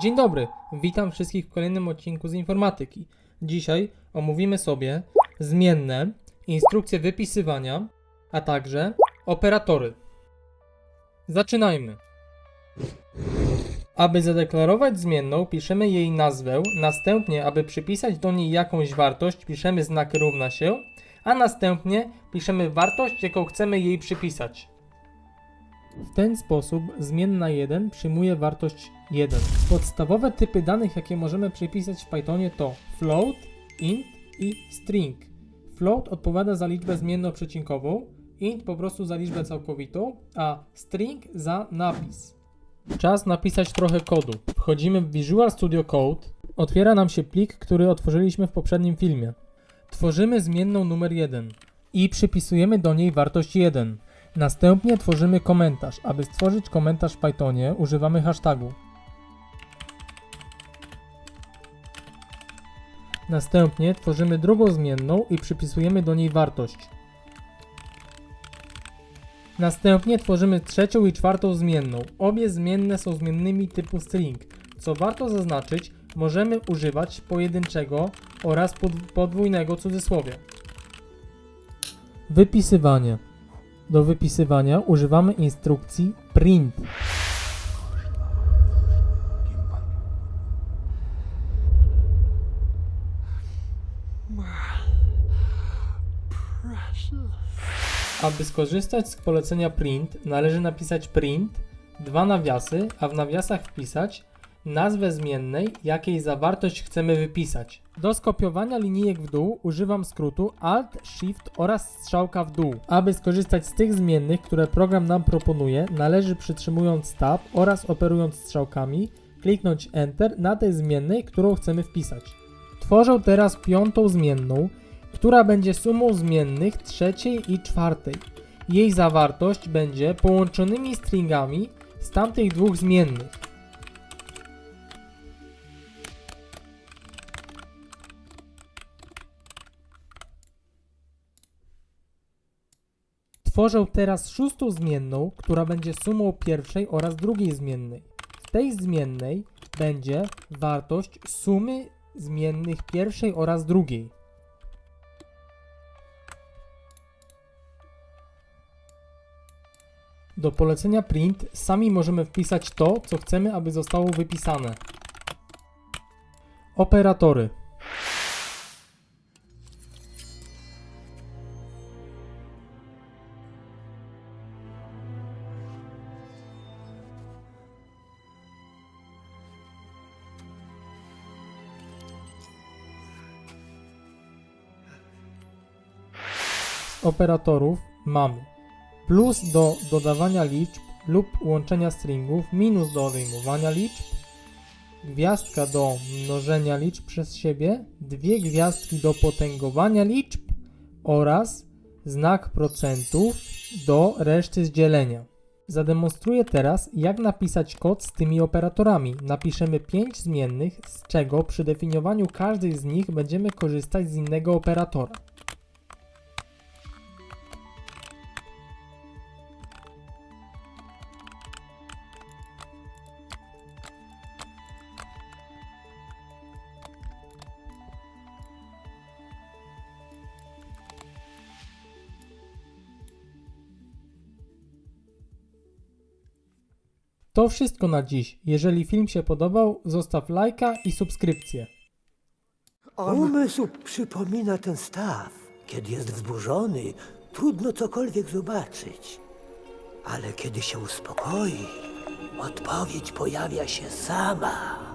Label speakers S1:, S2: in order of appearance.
S1: Dzień dobry, witam wszystkich w kolejnym odcinku z informatyki. Dzisiaj omówimy sobie zmienne, instrukcje wypisywania, a także operatory. Zaczynajmy. Aby zadeklarować zmienną, piszemy jej nazwę, następnie, aby przypisać do niej jakąś wartość, piszemy znak równa się, a następnie piszemy wartość, jaką chcemy jej przypisać. W ten sposób zmienna 1 przyjmuje wartość 1. Podstawowe typy danych, jakie możemy przypisać w Pythonie to float, int i string. Float odpowiada za liczbę zmienną przecinkową, int po prostu za liczbę całkowitą, a string za napis. Czas napisać trochę kodu. Wchodzimy w Visual Studio Code. Otwiera nam się plik, który otworzyliśmy w poprzednim filmie. Tworzymy zmienną numer 1 i przypisujemy do niej wartość 1. Następnie tworzymy komentarz. Aby stworzyć komentarz w Pythonie używamy hashtagu. Następnie tworzymy drugą zmienną i przypisujemy do niej wartość. Następnie tworzymy trzecią i czwartą zmienną. Obie zmienne są zmiennymi typu string. Co warto zaznaczyć, możemy używać pojedynczego oraz pod- podwójnego cudzysłowia. Wypisywanie. Do wypisywania używamy instrukcji print. Aby skorzystać z polecenia print, należy napisać print, dwa nawiasy, a w nawiasach wpisać nazwę zmiennej, jakiej zawartość chcemy wypisać. Do skopiowania linijek w dół używam skrótu Alt, Shift oraz strzałka w dół. Aby skorzystać z tych zmiennych, które program nam proponuje, należy przytrzymując Tab oraz operując strzałkami, kliknąć Enter na tej zmiennej, którą chcemy wpisać. Tworzę teraz piątą zmienną, która będzie sumą zmiennych trzeciej i czwartej. Jej zawartość będzie połączonymi stringami z tamtych dwóch zmiennych. Tworzę teraz szóstą zmienną, która będzie sumą pierwszej oraz drugiej zmiennej. W tej zmiennej będzie wartość sumy zmiennych pierwszej oraz drugiej. Do polecenia print sami możemy wpisać to, co chcemy, aby zostało wypisane. Operatory. Operatorów mamy plus do dodawania liczb lub łączenia stringów, minus do odejmowania liczb, gwiazdka do mnożenia liczb przez siebie, dwie gwiazdki do potęgowania liczb oraz znak procentów do reszty z dzielenia. Zademonstruję teraz, jak napisać kod z tymi operatorami. Napiszemy 5 zmiennych, z czego przy definiowaniu każdej z nich będziemy korzystać z innego operatora. To wszystko na dziś. Jeżeli film się podobał, zostaw lajka i subskrypcję.
S2: Umysł przypomina ten staw. Kiedy jest wzburzony, trudno cokolwiek zobaczyć. Ale kiedy się uspokoi, odpowiedź pojawia się sama.